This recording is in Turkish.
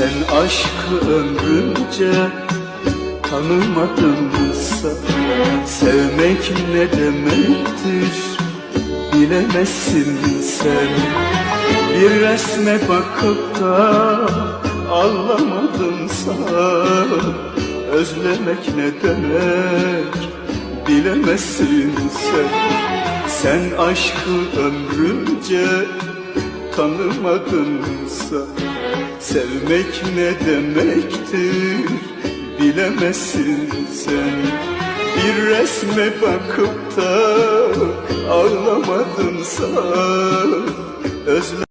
Sen aşkı ömrünce tanımadınsa Sevmek ne demektir bilemezsin sen. Bir resme bakıp da ağlamadınsa Özlemek ne demek bilemezsin sen. Sen aşkı ömrünce tanımadınsa Sevmek ne demektir bilemezsin sen. Bir resme bakıp da ağlamadınsa Özle